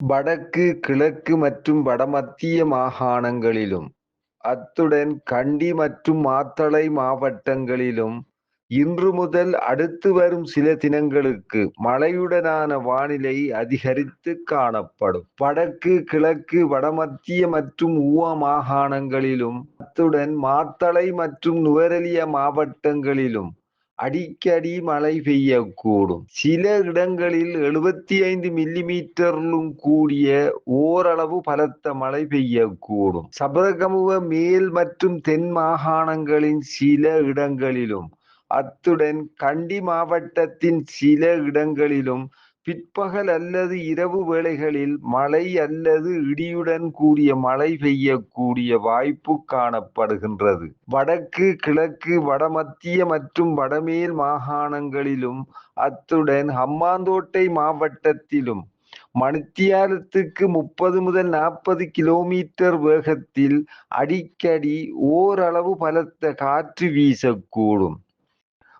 வடக்கு, கிழக்கு மற்றும் வடமத்திய மாகாணங்களிலும், அத்துடன் கண்டி மற்றும் மாத்தளை மாவட்டங்களிலும் இன்று முதல் அடுத்து வரும் சில தினங்களுக்கு மழையுடனான வானிலை அதிகரித்து காணப்படும். வடக்கு, கிழக்கு, வடமத்திய மற்றும் ஊவா மாகாணங்களிலும், அத்துடன் மாத்தளை மற்றும் நுவரெலியா மாவட்டங்களிலும் அடிக்கடி மழை பெய்யக்கூடும். சில இடங்களில் எழுபத்தி எழுபத்தைந்து மில்லிமீட்டரிலும் கூடிய ஓரளவு பலத்த மழை பெய்யக்கூடும். சபரகமுக மேல் மற்றும் தென் மாகாணங்களின் சில இடங்களிலும், அத்துடன் கண்டி மாவட்டத்தின் சில இடங்களிலும் பிற்பகல் அல்லது இரவு வேளைகளில் மழை அல்லது இடியுடன் கூடிய மழை பெய்யக்கூடிய வாய்ப்பு காணப்படுகின்றது. வடக்கு, கிழக்கு, வடமத்திய மற்றும் வடமேல் மாகாணங்களிலும், அத்துடன் ஹம்மாந்தோட்டை மாவட்டத்திலும் மணித்தியாலத்துக்கு முப்பது முதல் நாற்பது கிலோமீட்டர் வேகத்தில் அடிக்கடி ஓரளவு பலத்த காற்று வீசக்கூடும்.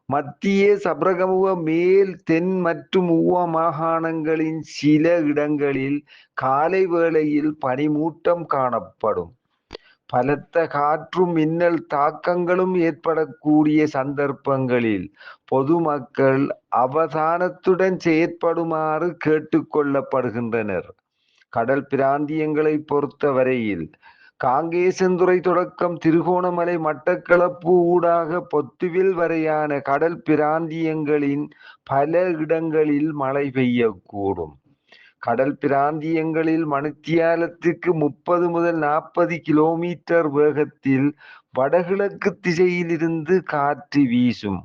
மத்திய சபரகமுக மேல், தென் மற்றும் ஊவா மாகாணங்களின் சில இடங்களில் காலை வேளையில் பனிமூட்டம் காணப்படும். பலத்த காற்றும் மின்னல் தாக்கங்களும் ஏற்படக்கூடிய சந்தர்ப்பங்களில் பொதுமக்கள் அவதானத்துடன் செயற்படுமாறு கேட்டுக்கொள்ளப்படுகின்றனர் கடல் பிராந்தியங்களை பொறுத்தவரையில் காங்கேசந்துறை தொடக்கம் திருகோணமலை மட்டக்களப்பு ஊடாக பொத்துவில் வரையான கடல் பிராந்தியங்களின் பல இடங்களில் மழை பெய்யக்கூடும். கடல் பிராந்தியங்களில் மணித்தியாலத்துக்கு முப்பது முதல் நாற்பது கிலோமீட்டர் வேகத்தில் வடகிழக்கு திசையிலிருந்து காற்று வீசும்.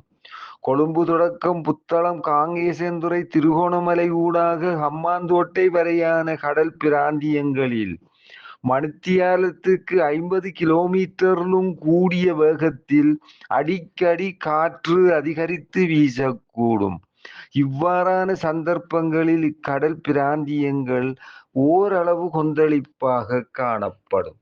கொழும்பு தொடக்கம் புத்தளம், காங்கேசன்துறை, திருகோணமலை ஊடாக ஹம்மாந்தோட்டை வரையான கடல் பிராந்தியங்களில் மணித்தியாலத்துக்கு ஐம்பது கிலோமீட்டரிலும் கூடிய வேகத்தில் அடிக்கடி காற்று அதிகரித்து வீசக்கூடும். இவ்வாறான சந்தர்ப்பங்களில் இக்கடல் பிராந்தியங்கள் ஓரளவு கொந்தளிப்பாக காணப்படும்.